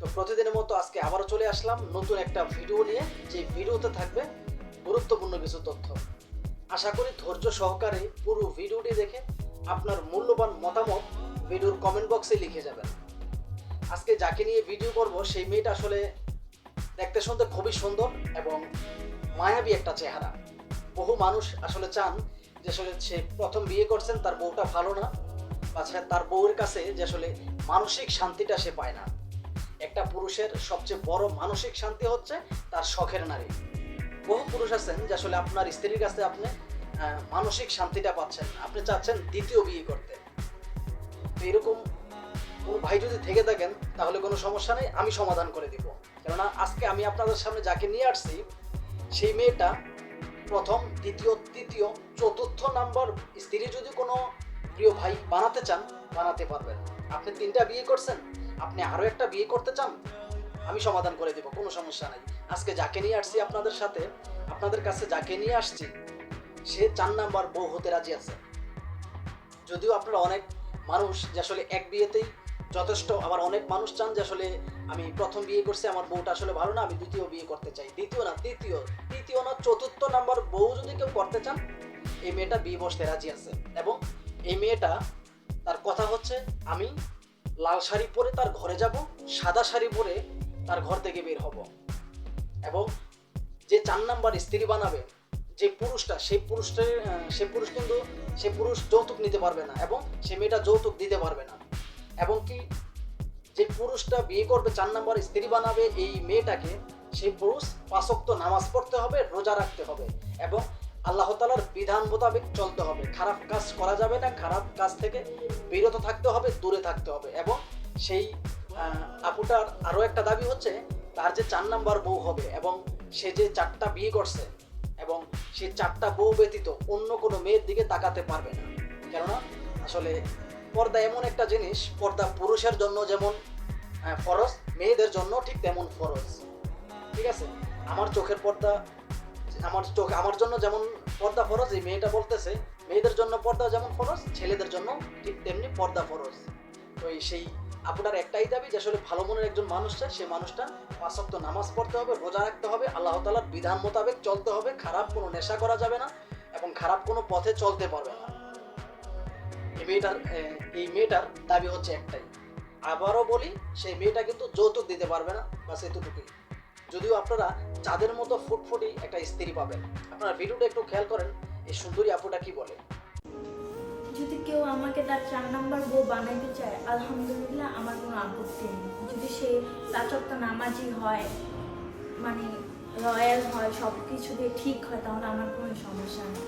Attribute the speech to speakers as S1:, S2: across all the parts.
S1: তো প্রতিদিনের মতো আজকে আবারও চলে আসলাম নতুন একটা ভিডিও নিয়ে যে ভিডিওতে থাকবে গুরুত্বপূর্ণ কিছু তথ্য। আশা করি ধৈর্য সহকারে পুরো ভিডিওটি দেখে আপনার মূল্যবান মতামত ভিডিওর কমেন্ট বক্সে লিখে যাবেন। আজকে যাকে নিয়ে ভিডিও করব, সেই মেয়েটা আসলে দেখতে শুনতে খুবই সুন্দর এবং মায়াবী একটা চেহারা। বহু মানুষ আসলে চান যে আসলে সে প্রথম বিয়ে করছেন, তার বউটা ভালো না, বা তার বউয়ের কাছে যে আসলে মানসিক শান্তিটা সে পায় না। একটা পুরুষের সবচেয়ে বড় মানসিক শান্তি হচ্ছে তার শখের নারী। বহু পুরুষ আছেন যে আসলে আপনার স্ত্রীর কাছে আপনি মানসিক শান্তিটা পাচ্ছেন আপনি চাচ্ছেন দ্বিতীয় বিয়ে করতে। এরকম কোনো ভাই যদি থেকে থাকেন, তাহলে কোনো সমস্যা নেই, আমি সমাধান করে দিব। কেননা আজকে আমি আপনাদের সামনে যাকে নিয়ে আসছি, সেই মেয়েটা প্রথম, দ্বিতীয়, তৃতীয়, চতুর্থ নাম্বার স্ত্রী যদি কোনো প্রিয় ভাই বানাতে চান, বানাতে পারবেন। আপনি তিনটা বিয়ে করছেন? আপনি আরও একটা বিয়ে করতে চান? আমি সমাধান করে দেব, কোনো সমস্যা নাই। আজকে যাকে নিয়ে আসছি আপনাদের সাথে, আপনাদের কাছে যাকে নিয়ে আসছি, সে চার নাম্বার বউ হতে রাজি আছে। যদিও আপনারা অনেক মানুষ যে আসলে এক বিয়েতেই যথেষ্ট, আবার অনেক মানুষ চান যে আসলে আমি প্রথম বিয়ে করছি, আমার বউটা আসলে ভালো না, আমি দ্বিতীয় বিয়ে করতে চাই। দ্বিতীয় না, তৃতীয় তৃতীয় না, চতুর্থ নাম্বার বউ যদি কেউ করতে চান, এই মেয়েটা বিয়ে বসতে রাজি আছে। এবং এই মেয়েটা, তার কথা হচ্ছে, আমি লাল শাড়ি পরে তার ঘরে যাব, সাদা শাড়ি পরে তার ঘর থেকে বের হব। এবং যে চার নাম্বার স্ত্রী বানাবে, যে পুরুষটা সেই পুরুষটা সে পুরুষ কিন্তু, সে পুরুষ যৌতুক নিতে পারবে না এবং সে মেয়েটা যৌতুক দিতে পারবে না। এবং কি যে পুরুষটা বিয়ে করবে, চার নাম্বার স্ত্রী বানাবে এই মেয়েটাকে সেই পুরুষ পাঁচক্ত নামাজ পড়তে হবে, রোজা রাখতে হবে এবং আল্লাহ তালার বিধান মোতাবেক চলতে হবে। খারাপ কাজ করা যাবে না, খারাপ কাজ থেকে বিরত থাকতে হবে, দূরে থাকতে হবে এবং সেই আপুটার আরও একটা দাবি হচ্ছে, তার যে চার নাম্বার বউ হবে এবং সে যে চারটা বিয়ে করছে এবং সে চারটা বউ ব্যতীত অন্য কোনো মেয়ের দিকে তাকাতে পারবে না। কেননা আসলে পর্দা এমন একটা জিনিস, পর্দা পুরুষের জন্য যেমন ফরজ, মেয়েদের জন্য ঠিক তেমন ফরজ। ঠিক আছে? আমার চোখের পর্দা আমার চোখ, আমার জন্য যেমন পর্দা ফরজ, এই মেয়েটা বলতেছে, মেয়েদের জন্য পর্দা যেমন ফরজ, ছেলেদের জন্য ঠিক তেমনি পর্দা ফরজ। তো সেই আপনার একটাই দাবি যে আসলে ভালো মনের একজন মানুষ চাই সে মানুষটা পাঁচক্ত নামাজ পড়তে হবে, রোজা রাখতে হবে, আল্লাহ তালার বিধান মোতাবেক চলতে হবে, খারাপ কোনো নেশা করা যাবে না এবং খারাপ কোনো পথে চলতে পারবে না। এই মেয়েটার এই মেয়েটার দাবি হচ্ছে একটাই। আবারও বলি, সেই মেয়েটা কিন্তু যৌতুক দিতে পারবে না বা এতটুকুই। যদিও আপনারা চাঁদের মতো ফুটফুটি একটা স্ত্রী পাবেন। আপনারা ভিডিওটা একটু খেয়াল করেন, এই সুন্দরী আপুটা কি বলে?
S2: যদি কেউ আমাকে তার চার নাম্বার বউ বানাইতে চায়, আলহামদুলিল্লাহ আমার কোনো আপত্তি নেই। যদি সে তাচকটা নামাজি হয় মানে রয়্যাল হয় সব কিছু দিয়ে ঠিক হয়, তাহলে আমার কোনো সমস্যা নেই।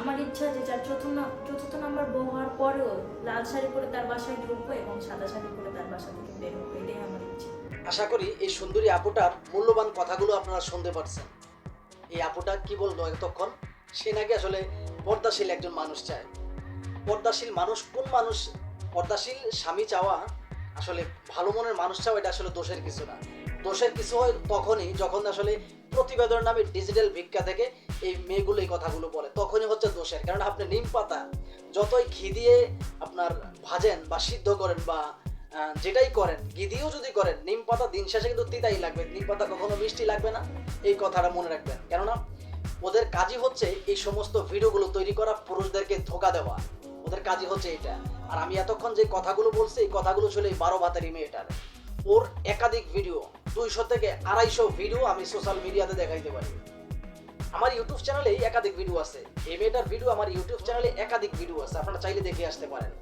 S2: আমার ইচ্ছা যে যার চতুর্থ চতুর্থ নাম্বার বউ হওয়ার পরেও লাল শাড়ি পরে তার বাসায় ঢুকবো এবং সাদা শাড়ি পরে তার বাসা থেকে বের হব, এটাই আমার ইচ্ছা।
S1: আশা করি এই সুন্দরী আপুটার মূল্যবান কথাগুলো আপনারা শুনতে পারছেন। এই আপুটা কি বলল এতক্ষণ? সে নাকি আসলে পর্দাশীল একজন মানুষ চায়। পর্দাশীল মানুষ, কোন মানুষ? পর্দাশীল স্বামী চাওয়া আসলে ভালো মনের মানুষ চাওয়া, এটা আসলে দোষের কিছু না। দোষের কিছু হয় তখনই যখন আসলে প্রতিবেদন নামে ডিজিটাল ভিক্ষা থেকে এই মেয়েগুলো এই কথাগুলো বলে। তখনই হচ্ছে দোষের। কারণ আপনি নিম পাতা, যতই ঘি দিয়ে আপনার ভাজেন বা সিদ্ধ করেন বা যেটাই করেন ঘি দিয়েও যদি করেন, নিম পাতা দিন শেষে কিন্তু তিতাই লাগবে, নিম পাতা কখনো মিষ্টি লাগবে না, এই কথাটা মনে রাখবেন। কেননা, ওদের কাজই হচ্ছে এই সমস্ত ভিডিওগুলো তৈরি করা, পুরুষদেরকে ধোকা দেওয়া। ওদের কাজই হচ্ছে এটা। আর আমি এতক্ষণ যে কথাগুলো বলছি, এই কথাগুলো ছিল এই বারো ভাতেরই মেয়েটার ওর একাধিক ভিডিও, দুইশো থেকে আড়াইশো ভিডিও আমি সোশ্যাল মিডিয়াতে দেখাইতে পারি। আমার ইউটিউব চ্যানেলে একাধিক ভিডিও আছে। এই মেয়েটার ভিডিও আমার ইউটিউব চ্যানেলে একাধিক ভিডিও আছে, আপনারা চাইলে দেখে আসতে পারেন।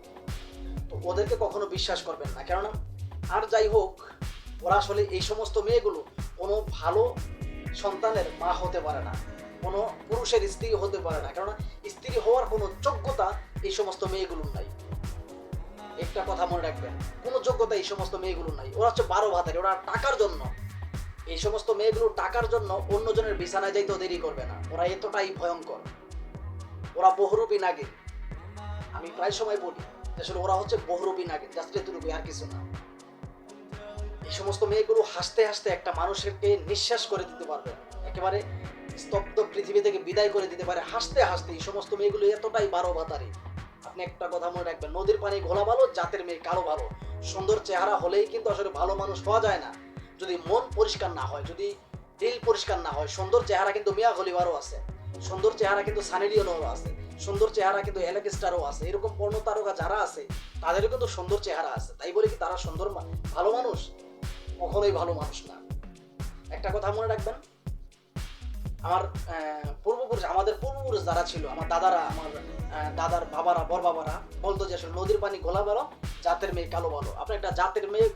S1: তো ওদেরকে কখনো বিশ্বাস করবেন না। কেননা আর যাই হোক, ওরা আসলে এই সমস্ত মেয়েগুলো কোনো ভালো সন্তানের মা হতে পারে না, কোনো পুরুষের স্ত্রী হতে পারে না। কেননা স্ত্রী হওয়ার কোনো যোগ্যতা এই সমস্ত মেয়েগুলোর নাই। একটা কথা মনে রাখবেন, কোনো যোগ্যতা এই সমস্ত মেয়েগুলোর নাই। ওরা হচ্ছে বারো ভাতারি, ওরা টাকার জন্য। এই সমস্ত মেয়েগুলো টাকার জন্য অন্যজনের বিছানায় যাইতেও দেরি করবে না। ওরা এতটাই ভয়ঙ্কর। ওরা বহুরূপী নাগে আমি প্রায় সময় বলি আসলে ওরা হচ্ছে বহুরূপী নাগিন, জাস্ট এতটুকু আর কিছু না। এই সমস্ত মেয়েগুলো হাসতে হাসতে একটা মানুষকে নিঃশ্বাস করে দিতে পারবে। একেবারে স্তব্ধ পৃথিবী থেকে বিদায় করে দিতে পারে। হাসতে হাসতে এই সমস্ত মেয়েগুলো এতটাই বারো বাতারি আপনি একটা কথা মনে রাখবেন, নদীর পানি ঘোলা ভালো, জাতের মেয়ে কালো ভালো। সুন্দর চেহারা হলেই কিন্তু আসলে ভালো মানুষ হওয়া যায় না। যদি মন পরিষ্কার না হয়, যদি দিল পরিষ্কার না হয়, সুন্দর চেহারা কিন্তু মিয়া গলিবারও আছে। সুন্দর চেহারা কিন্তু সানি লিওনেরও আছে। সুন্দর চেহারা কিন্তু এলেক স্টারও আছে, এরকম পর্ণ তারকা যারা আছে, তাদেরও কিন্তু সুন্দর চেহারা আছে। তাই বলে কি তারা সুন্দর ভালো মানুষ? কখনোই ভালো মানুষ না। একটা কথা মনে রাখবেন, আমার পূর্বপুরুষ, আমাদের পূর্বপুরুষ যারা ছিল, আমার দাদারা, আমার দাদার বাবারা, বর বাবারা, বলতো যে আসলে নদীর পানি গোলা ভালো, জাতের মেয়ে কালো ভালো। আপনি একটা জাতের মেয়ে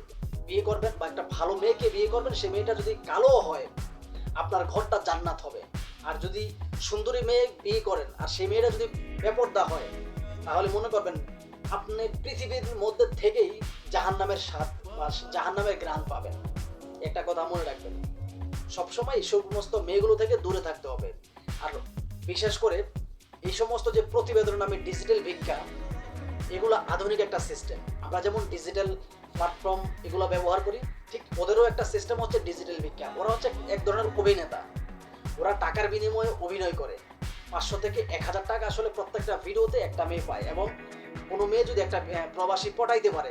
S1: বিয়ে করবেন বা একটা ভালো মেয়েকে বিয়ে করবেন, সে মেয়েটা যদি কালো হয়, আপনার ঘরটা জান্নাত হবে। আর যদি সুন্দরী মেয়ে বিয়ে করেন, আর সেই মেয়েটা যদি বেপর্দা হয়, তাহলে মনে করবেন আপনি পৃথিবীর মধ্যে থেকেই জাহান্নামের স্বাদ বা জাহান্নামের গ্রান পাবেন। একটা কথা মনে রাখবেন, সবসময় এই সমস্ত মেয়েগুলো থেকে দূরে থাকতে হবে। আর বিশেষ করে এই সমস্ত যে প্রতিবেদন নামে ডিজিটাল ভিক্ষা, এগুলো আধুনিক একটা সিস্টেম আমরা যেমন ডিজিটাল প্ল্যাটফর্ম এগুলো ব্যবহার করি, ঠিক ওদেরও একটা সিস্টেম হচ্ছে ডিজিটাল ভিক্ষা। ওরা হচ্ছে এক ধরনের অভিনেতা। ওরা টাকার বিনিময়ে অভিনয় করে। পাঁচশো থেকে এক হাজার টাকা আসলে প্রত্যেকটা ভিডিওতে একটা মেয়ে পায় এবং কোনো মেয়ে যদি একটা প্রবাসী পটাইতে পারে,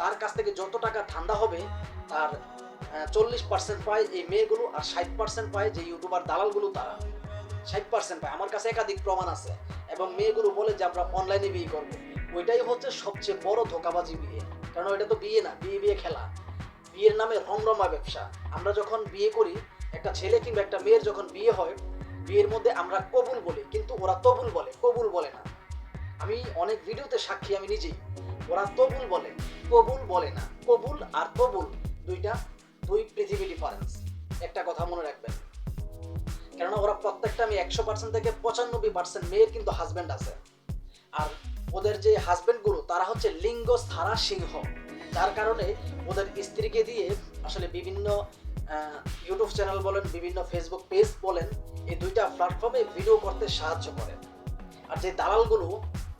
S1: তার কাছ থেকে যত টাকা ঠান্ডা হবে, তার চল্লিশ পার্সেন্ট পায় এই মেয়েগুলো আর ষাট পার্সেন্ট পায় যে ইউটিউবার দালালগুলো তারা। ষাট পার্সেন্ট পায়। আমার কাছে একাধিক প্রমাণ আছে এবং মেয়েগুলো বলে যে আমরা অনলাইনে বিয়ে করব। ওইটাই হচ্ছে সবচেয়ে বড় ধোকাবাজি বিয়ে। কারণ ওইটা তো বিয়ে না, বিয়ে বিয়ে খেলা। বিয়ের নামে রমরমা ব্যবসা। আমরা যখন বিয়ে করি একটা ছেলে কিংবা একটা মেয়ের যখন বিয়ে হয়, বিয়ের মধ্যে আমরা কবুল বলি, কিন্তু ওরা তবুল বলে, কবুল বলে না। আমি অনেক ভিডিওতে সাক্ষী আমি নিজেই। ওরা তবুল বলে, কবুল বলে না। কবুল আর তবুল দুইটা, দুই পৃথিবী ডিফারেন্স একটা কথা মনে রাখবেন। কেননা ওরা প্রত্যেকটা আমি একশো পার্সেন্ট থেকে পঁচানব্বই পার্সেন্ট মেয়ের কিন্তু হাজব্যান্ড আছে। আর ওদের যে হাজব্যান্ডগুলো তারা হচ্ছে লিঙ্গ স্থারা সিংহ যার কারণে ওদের স্ত্রীকে দিয়ে আসলে বিভিন্ন ইউটিউব চ্যানেল বলেন, বিভিন্ন ফেসবুক পেজ বলেন, এই দুইটা প্ল্যাটফর্মে ভিডিও করতে সাহায্য করেন আর যে দালালগুলো,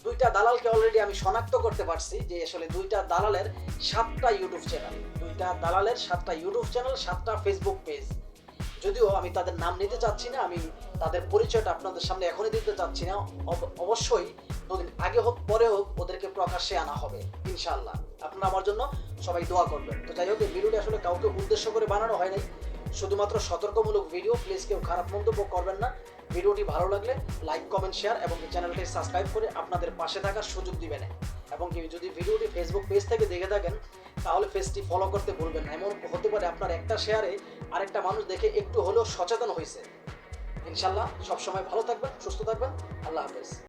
S1: দুইটা দালালকে অলরেডি আমি শনাক্ত করতে পারছি যে আসলে দুইটা দালালের সাতটা ইউটিউব চ্যানেল দুইটা দালালের সাতটা ইউটিউব চ্যানেল সাতটা ফেসবুক পেজ যদিও আমি তাদের নাম নিতে চাচ্ছি না, আমি তাদের পরিচয়টা আপনাদের সামনে এখনই দিতে চাচ্ছি না। অব- অবশ্যই দুদিন আগে হোক, পরে হোক, ওদেরকে প্রকাশ্যে আনা হবে ইনশাল্লাহ আপনারা আমার জন্য সবাই দোয়া করবেন। তো যাই হোক, এই ভিডিওটি আসলে কাউকে উদ্দেশ্য করে বানানো হয় নাই। শুধুমাত্র সতর্কমূলক ভিডিও প্লিজ কেউ খারাপ মন্তব্য করবেন না। ভিডিওটি ভালো লাগলে লাইক কমেন্ট শেয়ার এবং চ্যানেলটি সাবস্ক্রাইব করে আপনাদের পাশে থাকার সুযোগ দিবেন। এবং কেউ যদি ভিডিওটি ফেসবুক পেজ থেকে দেখে থাকেন, তাহলে পেজটি ফলো করতে ভুলবেন না। এমন হতে পারে আপনার একটা শেয়ারে আরেকটা মানুষ দেখে একটু হলেও সচেতন হয়েছে। ইনশাল্লাহ সবসময় ভালো থাকবেন, সুস্থ থাকবেন। আল্লাহ হাফেজ।